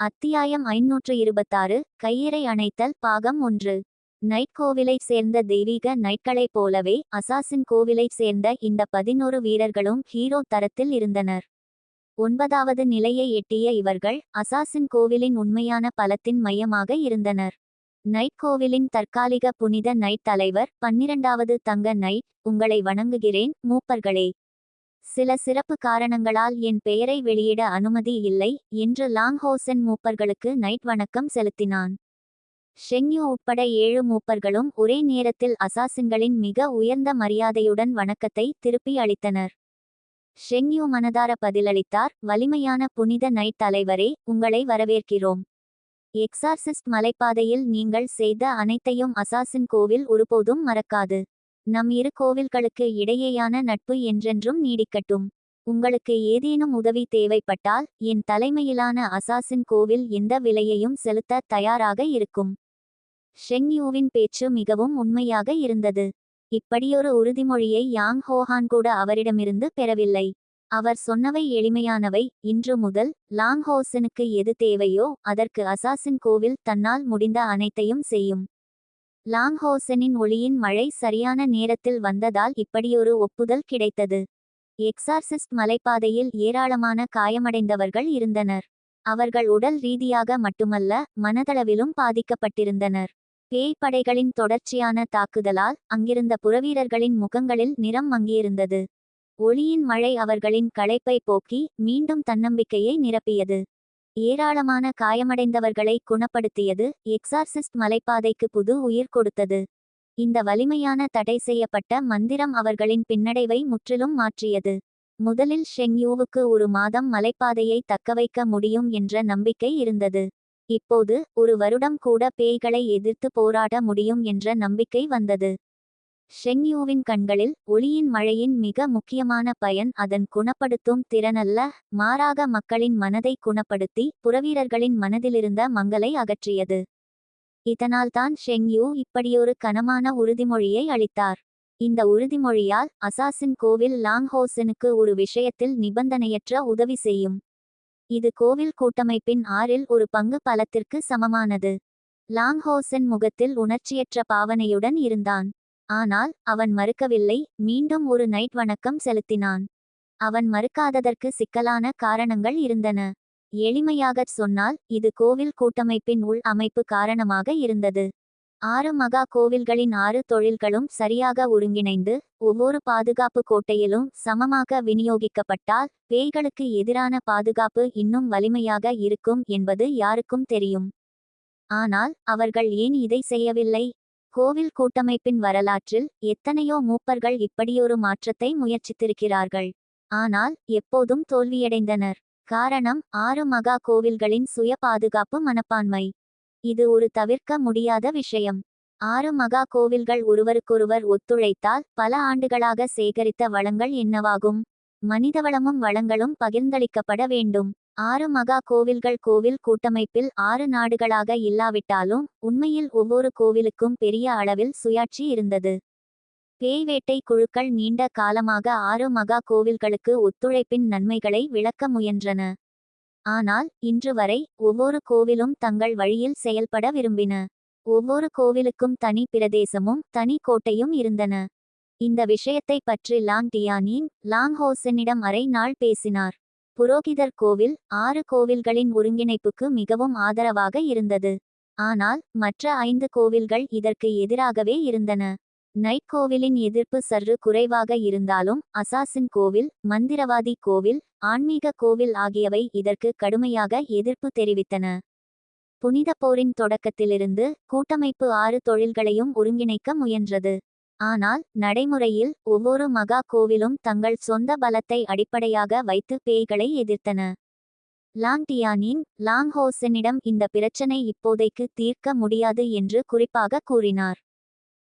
அத்தியாயம் ஐநூற்று இருபத்தாறு கையிறை அணைத்தல் பாகம் ஒன்று. நைட் கோவிலைச் சேர்ந்த தெய்வீக நைட்களைப் போலவே அசாசின் கோவிலைச் சேர்ந்த இந்த பதினொரு வீரர்களும் ஹீரோ தரத்தில் இருந்தனர். ஒன்பதாவது நிலையை எட்டிய இவர்கள் அசாசின் கோவிலின் உண்மையான பலத்தின் மையமாக இருந்தனர். நைட் கோவிலின் தற்காலிக புனித நைட் தலைவர் பன்னிரண்டாவது தங்க நைட் உங்களை வணங்குகிறேன் மூப்பர்களே. சில சிறப்பு காரணங்களால் என் பெயரை வெளியிட அனுமதி இல்லை என்று லாங்ஹோசென் மூப்பர்களுக்கு நைட் வணக்கம் செலுத்தினான். ஷெங்யூ உட்பட ஏழு மூப்பர்களும் ஒரே நேரத்தில் அசாசின்களின் மிக உயர்ந்த மரியாதையுடன் வணக்கத்தை திருப்பி அளித்தனர். ஷெங்யூ மனதார பதிலளித்தார் வலிமையான புனித நைட் தலைவரே உங்களை வரவேற்கிறோம். எக்ஸார்சிஸ்ட் மலைப்பாதையில் நீங்கள் செய்த அனைத்தையும் அசாசின் கோவில் ஒருபோதும் மறக்காது. நம் இரு கோவில்களுக்கு இடையேயான நட்பு என்றென்றும் நீடிக்கட்டும். உங்களுக்கு ஏதேனும் உதவி தேவைப்பட்டால் என் தலைமையிலான அசாசின் கோவில் எந்த விலையையும் செலுத்த தயாராக இருக்கும். ஷெங்யூவின் பேச்சு மிகவும் உண்மையாக இருந்தது. இப்படியொரு உறுதிமொழியை யாங் ஹோஹான் கூட அவரிடமிருந்து பெறவில்லை. அவர் சொன்னவை எளிமையானவை. இன்று முதல் லாங் ஹோசனுக்கு எது தேவையோ அதற்கு அசாசின் கோவில் தன்னால் முடிந்த அனைத்தையும் செய்யும். லாங்ஹோசனின் ஒளியின் மழை சரியான நேரத்தில் வந்ததால் இப்படியொரு ஒப்புதல் கிடைத்தது. எக்ஸார்சிஸ்ட் மலைப்பாதையில் ஏராளமான காயமடைந்தவர்கள் இருந்தனர். அவர்கள் உடல் ரீதியாக மட்டுமல்ல மனதளவிலும் பாதிக்கப்பட்டிருந்தனர். பேய் படைகளின் தொடர்ச்சியான தாக்குதலால் அங்கிருந்த புறவீரர்களின் முகங்களில் நிறம் மங்கியிருந்தது. ஒளியின் மழை அவர்களின் களைப்பை போக்கி மீண்டும் தன்னம்பிக்கையை நிரப்பியது. ஏராளமான காயமடைந்தவர்களை குணப்படுத்தியது எக்ஸார்சிஸ்ட் மலைப்பாதைக்கு புது உயிர் கொடுத்தது. இந்த வலிமையான தடை செய்யப்பட்ட மந்திரம் அவர்களின் பின்னடைவை முற்றிலும் மாற்றியது. முதலில் ஷெங்யூவுக்கு ஒரு மாதம் மலைப்பாதையை தக்கவைக்க முடியும் என்ற நம்பிக்கை இருந்தது. இப்போது ஒரு வருடம் கூட பேய்களை எதிர்த்து போராட முடியும் என்ற நம்பிக்கை வந்தது. ஷெங்யூவின் கண்களில் ஒளியின் மழையின் மிக முக்கியமான பயன் அதன் குணப்படுத்தும் திறனல்ல. மாறாக மக்களின் மனதை குணப்படுத்தி புறவீரர்களின் மனதிலிருந்த மங்களை அகற்றியது. இதனால்தான் ஷெங்யூ இப்படியொரு கனமான உறுதிமொழியை அளித்தார். இந்த உறுதிமொழியால் அசாசின் கோவில் லாங்ஹோசனுக்கு ஒரு விஷயத்தில் நிபந்தனையற்ற உதவி செய்யும். இது கோவில் கூட்டமைப்பின் ஆறில் ஒரு பங்கு பலத்திற்கு சமமானது. லாங்ஹோசன் முகத்தில் உணர்ச்சியற்ற பாவனையுடன் இருந்தான். ஆனால் அவன் மறுக்கவில்லை. மீண்டும் ஒரு நைட் வணக்கம் செலுத்தினான். அவன் மறுக்காததற்கு சிக்கலான காரணங்கள் இருந்தன. எளிமையாகச் சொன்னால் இது கோவில் கூட்டமைப்பின் உள் அமைப்பு காரணமாக இருந்தது. ஆறு மகா கோவில்களின் ஆறு தொழில்களும் சரியாக ஒருங்கிணைந்து ஒவ்வொரு பாதுகாப்பு கோட்டையிலும் சமமாக விநியோகிக்கப்பட்டால் பேய்களுக்கு எதிரான பாதுகாப்பு இன்னும் வலிமையாக இருக்கும் என்பது யாருக்கும் தெரியும். ஆனால் அவர்கள் ஏன் இதை செய்யவில்லை? கோவில் கூட்டமைப்பின் வரலாற்றில் எத்தனையோ மூப்பர்கள் இப்படியொரு மாற்றத்தை முயற்சித்திருக்கிறார்கள். ஆனால் எப்போதும் தோல்வியடைந்தனர். காரணம் ஆறு மகா கோவில்களின் சுய பாதுகாப்பு மனப்பான்மை. இது ஒரு தவிர்க்க முடியாத விஷயம். ஆறு மகா கோவில்கள் ஒருவருக்கொருவர் ஒத்துழைத்தால் பல ஆண்டுகளாக சேகரித்த வளங்கள் என்னவாகும்? மனிதவளமும் வளங்களும் பகிர்ந்தளிக்கப்பட வேண்டும். ஆறு மகா கோவில்கள் கோவில் கூட்டமைப்பில் ஆறு நாடுகளாக இல்லாவிட்டாலும் உண்மையில் ஒவ்வொரு கோவிலுக்கும் பெரிய அளவில் சுயாட்சி இருந்தது. பேய்வேட்டை குழுக்கள் நீண்ட காலமாக ஆறு மகா கோவில்களுக்கு ஒத்துழைப்பின் நன்மைகளை விளக்க முயன்றன. ஆனால் இன்று வரை ஒவ்வொரு கோவிலும் தங்கள் வழியில் செயல்பட விரும்பின. ஒவ்வொரு கோவிலுக்கும் தனி பிரதேசமும் தனி கோட்டையும் இருந்தன. இந்த விஷயத்தை பற்றி லாங் டியானின் லாங் ஹோசனிடம் அரை நாள் பேசினார். புரோகிதர் கோவில் ஆறு கோவில்களின் ஒருங்கிணைப்புக்கு மிகவும் ஆதரவாக இருந்தது. ஆனால் மற்ற ஐந்து கோவில்கள் இதற்கு எதிராகவே இருந்தன. நைட் கோவிலின் எதிர்ப்பு சற்று குறைவாக இருந்தாலும் அசாசின் கோவில் மந்திரவாதி கோவில் ஆன்மீக கோவில் ஆகியவை இதற்கு கடுமையாக எதிர்ப்பு தெரிவித்தன. புனித போரின் தொடக்கத்திலிருந்து கூட்டமைப்பு ஆறு தொழில்களையும் ஒருங்கிணைக்க முயன்றது. ஆனால் நடைமுறையில் ஒவ்வொரு மகா கோவிலும் தங்கள் சொந்த பலத்தை அடிப்படையாக வைத்து பேய்களை எதிர்த்தன. லாங் டியானின் லாங் இந்த பிரச்சனை இப்போதைக்கு தீர்க்க முடியாது என்று குறிப்பாக கூறினார்.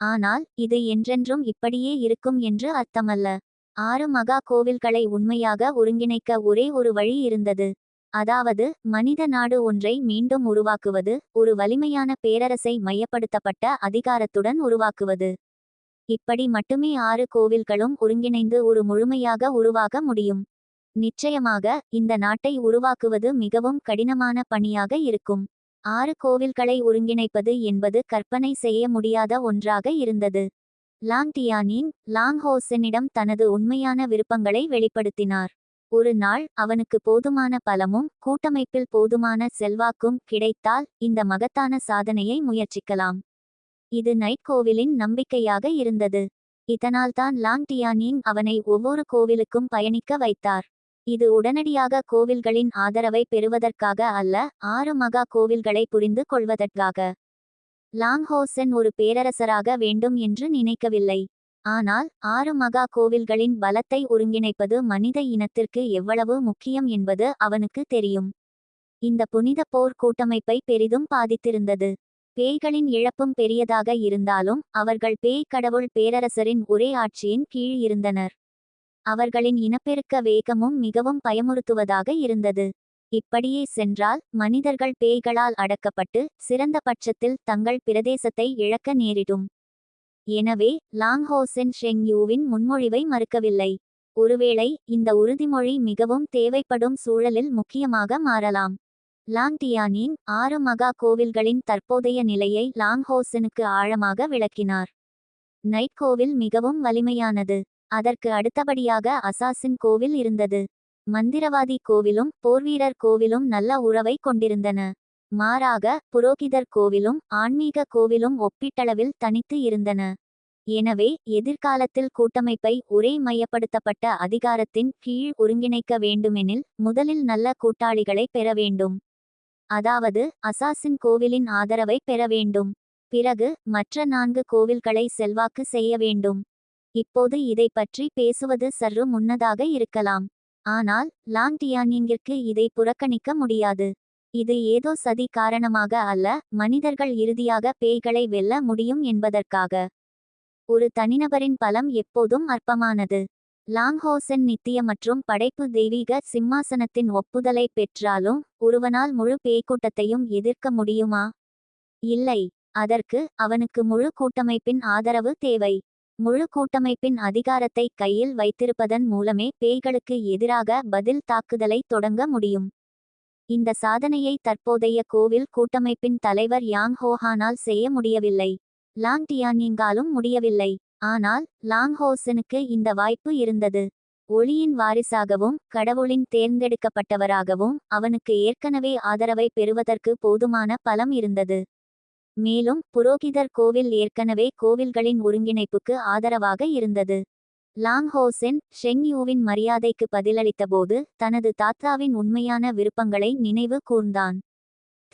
ஆனால் இது என்றென்றும் இப்படியே இருக்கும் என்று அர்த்தமல்ல. ஆறு மகா கோவில்களை உண்மையாக ஒருங்கிணைக்க ஒரே ஒரு வழி இருந்தது. அதாவது மனித நாடு ஒன்றை மீண்டும் உருவாக்குவது ஒரு வலிமையான பேரரசை மையப்படுத்தப்பட்ட அதிகாரத்துடன் உருவாக்குவது. இப்படி மட்டுமே ஆறு கோவில்களும் ஒருங்கிணைந்து ஒரு முழுமையாக உருவாக முடியும். நிச்சயமாக இந்த நாட்டை உருவாக்குவது மிகவும் கடினமான பணியாக இருக்கும். ஆறு கோவில்களை ஒருங்கிணைப்பது என்பது கற்பனை செய்ய முடியாத ஒன்றாக இருந்தது. லாங் டியானின் லாங் ஹோசனிடம் தனது உண்மையான விருப்பங்களை வெளிப்படுத்தினார். ஒரு நாள் அவனுக்கு போதுமான பலமும் கூட்டமைப்பில் போதுமான செல்வாக்கும் கிடைத்தால் இந்த மகத்தான சாதனையை முயற்சிக்கலாம். இது நைட் கோவிலின் நம்பிக்கையாக இருந்தது. இதனால்தான் லாங் டியானிங் அவனை ஒவ்வொரு கோவிலுக்கும் பயணிக்க வைத்தார். இது உடனடியாக கோவில்களின் ஆதரவை பெறுவதற்காக அல்ல ஆறு மகா கோவில்களை புரிந்து கொள்வதற்காக. லாங்ஹோசென் ஒரு பேரரசராக வேண்டும் என்று நினைக்கவில்லை. ஆனால் ஆறு மகா கோவில்களின் பலத்தை ஒருங்கிணைப்பது மனித இனத்திற்கு எவ்வளவு முக்கியம் என்பது அவனுக்கு தெரியும். இந்த புனித போர் கூட்டமைப்பை பெரிதும் பாதித்திருந்தது. பேய்களின் இழப்பும் பெரியதாக இருந்தாலும் அவர்கள் பேய் கடவுள் பேரரசரின் ஒரே ஆட்சியின் கீழ் இருந்தனர். அவர்களின் இனப்பெருக்க வேகமும் மிகவும் பயமுறுத்துவதாக இருந்தது. இப்படியே சென்றால் மனிதர்கள் பேய்களால் அடக்கப்பட்டு சிறந்த பட்சத்தில் தங்கள் பிரதேசத்தை இழக்க நேரிடும். எனவே லாங்ஹோசென் ஷெங்யூவின் முன்மொழிவை மறுக்கவில்லை. ஒருவேளை இந்த உறுதிமொழி மிகவும் தேவைப்படும் சூழலில் முக்கியமாக மாறலாம். லாங்தியானின் ஆறு மகா கோவில்களின் தற்போதைய நிலையை லாங்ஹோசனுக்கு ஆழமாக விளக்கினார். நைட் கோவில் மிகவும் வலிமையானது. அதற்கு அடுத்தபடியாக அசாசின் கோவில் இருந்தது. மந்திரவாதி கோவிலும் போர்வீரர் கோவிலும் நல்ல உறவை கொண்டிருந்தன. மாறாக புரோகிதர் கோவிலும் ஆன்மீக கோவிலும் ஒப்பீட்டளவில் தனித்து இருந்தன. எனவே எதிர்காலத்தில் கூட்டமைப்பை ஒரே மையப்படுத்தப்பட்ட அதிகாரத்தின் கீழ் ஒருங்கிணைக்க வேண்டுமெனில் முதலில் நல்ல கூட்டாளிகளை பெற வேண்டும். அதாவது அசாசின் கோவிலின் ஆதரவை பெற வேண்டும். பிறகு மற்ற நான்கு கோவில்களை செல்வாக்கு செய்ய வேண்டும். இப்போது இதை பற்றி பேசுவது சற்று முன்னதாக இருக்கலாம். ஆனால் லாங் டியானிங்கிற்கு இதை புறக்கணிக்க முடியாது. இது ஏதோ சதி காரணமாக அல்ல மனிதர்கள் இறுதியாக பேய்களை வெல்ல முடியும் என்பதற்காக. ஒரு தனிநபரின் பலம் எப்போதும் அற்பமானது. லாங்ஹோசன் நித்திய மற்றும் படைப்பு தெய்வீக சிம்மாசனத்தின் ஒப்புதலை பெற்றாலும் ஒருவனால் முழு பேய்க்கூட்டத்தையும் எதிர்க்க முடியுமா? இல்லை. அதற்கு அவனுக்கு முழு கூட்டமைப்பின் ஆதரவு தேவை. முழு கூட்டமைப்பின் அதிகாரத்தை கையில் வைத்திருப்பதன் மூலமே பேய்களுக்கு எதிராக பதில் தாக்குதலை தொடங்க முடியும். இந்த சாதனையை தற்போதைய கோவில் கூட்டமைப்பின் தலைவர் யாங் ஹோஹானால் செய்ய முடியவில்லை. லாங் டியானிங்காலும் முடியவில்லை. ஆனால் லாங்ஹோசனுக்கு இந்த வாய்ப்பு இருந்தது. ஒளியின் வாரிசாகவும் கடவுளின் தேர்ந்தெடுக்கப்பட்டவராகவும் அவனுக்கு ஏற்கனவே ஆதரவை பெறுவதற்கு போதுமான பலம் இருந்தது. மேலும் புரோகிதர் கோவில் ஏற்கனவே கோவில்களின் ஒருங்கிணைப்புக்கு ஆதரவாக இருந்தது. லாங் ஹோசென் ஷெங்யூவின் மரியாதைக்கு பதிலளித்தபோது தனது தாத்தாவின் உண்மையான விருப்பங்களை நினைவு கூர்ந்தான்.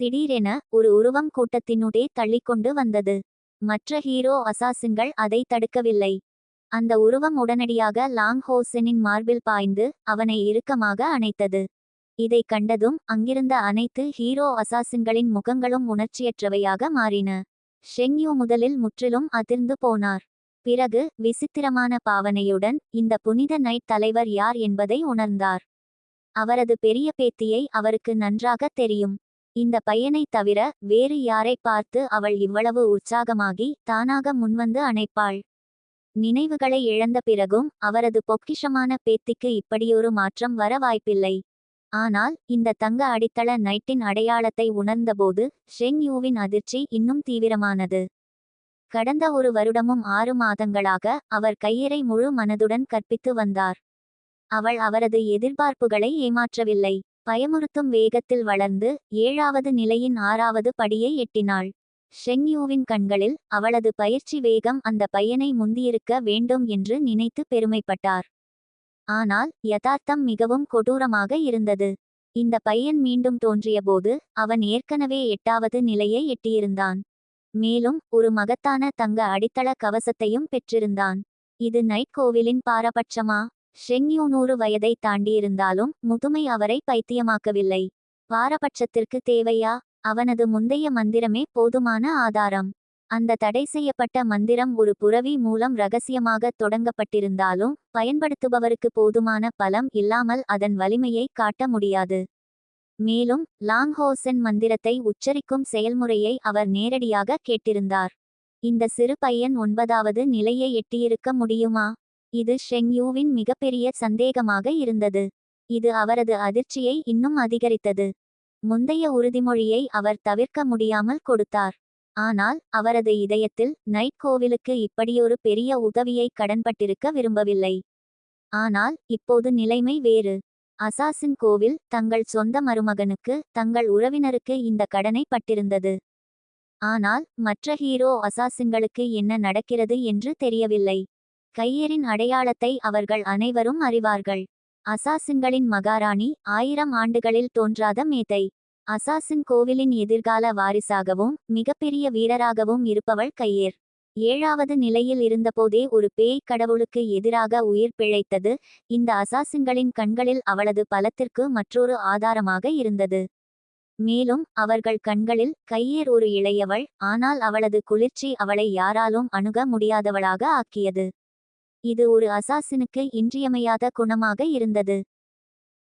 திடீரென ஒரு உருவம் கூட்டத்தினுடே தள்ளிக்கொண்டு வந்தது. மற்ற ஹீரோ அசாசின்கள் அதை தடுக்கவில்லை. அந்த உருவம் உடனடியாக லாங் ஹோசெனின் மார்பில் பாய்ந்து அவனை இறுக்கமாக அணைத்தது. இதை கண்டதும் அங்கிருந்த அனைத்து ஹீரோ அசாசின்களின் முகங்களும் உணர்ச்சியற்றவையாக மாறின. ஷெங்யூ முதலில் முற்றிலும் அதிர்ந்து போனார். பிறகு விசித்திரமான பாவனையுடன் இந்த புனித நைட் தலைவர் யார் என்பதை உணர்ந்தார். அவரது பெரிய பேத்தியை அவருக்கு நன்றாக தெரியும். இந்த பையனை தவிர வேறு யாரை பார்த்து அவள் இவ்வளவு உற்சாகமாகி தானாக முன்வந்து அணைப்பாள். நினைவுகளை இழந்த பிறகும் அவரது பொக்கிஷமான பேத்திக்கு இப்படியொரு மாற்றம் வர வாய்ப்பில்லை. ஆனால் இந்த தங்க அடித்தள நைட்டின் அடையாளத்தை உணர்ந்தபோது ஷெங் யூவின் அதிர்ச்சி இன்னும் தீவிரமானது. கடந்த ஒரு வருடமும் ஆறு மாதங்களாக அவர் கையறை முழு மனதுடன் கற்பித்து வந்தார். அவள் அவரது எதிர்பார்ப்புகளை ஏமாற்றவில்லை. பயமுறுத்தும் வேகத்தில் வளர்ந்து ஏழாவது நிலையின் ஆறாவது படியை எட்டினாள். ஷெங்யூவின் கண்களில் அவளது பயிற்சி வேகம் அந்த பையனை முந்தியிருக்க வேண்டும் என்று நினைத்து பெருமைப்பட்டார். ஆனால் யதார்த்தம் மிகவும் கொடூரமாக இருந்தது. இந்த பையன் மீண்டும் தோன்றியபோது அவன் ஏற்கனவே எட்டாவது நிலையை எட்டியிருந்தான். மேலும் ஒரு மகத்தான தங்க அடித்தள கவசத்தையும் பெற்றிருந்தான். இது நைட் கோவிலின் பாரபட்சமா? ஷெங்யோ நூறு வயதை தாண்டியிருந்தாலும் முதுமை அவரை பைத்தியமாக்கவில்லை. பாரபட்சத்திற்கு தேவையா? அவனது முந்தைய மந்திரமே போதுமான ஆதாரம். அந்த தடை செய்யப்பட்ட மந்திரம் ஒரு புறவி மூலம் ரகசியமாக தொடங்கப்பட்டிருந்தாலும் பயன்படுத்துபவருக்கு போதுமான பலம் இல்லாமல் அதன் வலிமையை காட்ட முடியாது. மேலும் லாங்ஹோசன் மந்திரத்தை உச்சரிக்கும் செயல்முறையை அவர் நேரடியாக கேட்டிருந்தார். இந்த சிறு பையன் ஒன்பதாவது நிலையை எட்டியிருக்க முடியுமா? இது ஷெங்யூவின் மிகப்பெரிய சந்தேகமாக இருந்தது. இது அவரது அதிர்ச்சியை இன்னும் அதிகரித்தது. முந்தைய உறுதிமொழியை அவர் தவிர்க்க முடியாமல் கொடுத்தார். ஆனால் அவரது இதயத்தில் நைட் கோவிலுக்கு இப்படியொரு பெரிய உதவியை கடன்பட்டிருக்க விரும்பவில்லை. ஆனால் இப்போது நிலைமை வேறு. அசாசின் கோவில் தங்கள் சொந்த மருமகனுக்கு தங்கள் உறவினருக்கு இந்த கடனை பட்டிருந்தது. ஆனால் மற்ற ஹீரோ அசாசின்களுக்கு என்ன நடக்கிறது என்று தெரியவில்லை. கையரின் அடையாளத்தை அவர்கள் அனைவரும் அறிவார்கள். அசாசின்களின் மகாராணி ஆயிரம் ஆண்டுகளில் தோன்றாத மேதை. அசாசின் கோவிலின் எதிர்கால வாரிசாகவும் மிகப்பெரிய வீரராகவும் இருப்பவள் கையேர். ஏழாவது நிலையில் இருந்தபோதே ஒரு பேய் கடவுளுக்கு எதிராக உயிர் பிழைத்தது. இந்த அசாசின்களின் கண்களில் அவளது பலத்திற்கு மற்றொரு ஆதாரமாக இருந்தது. மேலும் அவர்கள் கண்களில் கையேர் ஒரு இளையவள் ஆனால் அவளது குளிர்ச்சி அவளை யாராலும் அணுக முடியாதவளாக ஆக்கியது. இது ஒரு அசாசினுக்கு இன்றியமையாத குணமாக இருந்தது.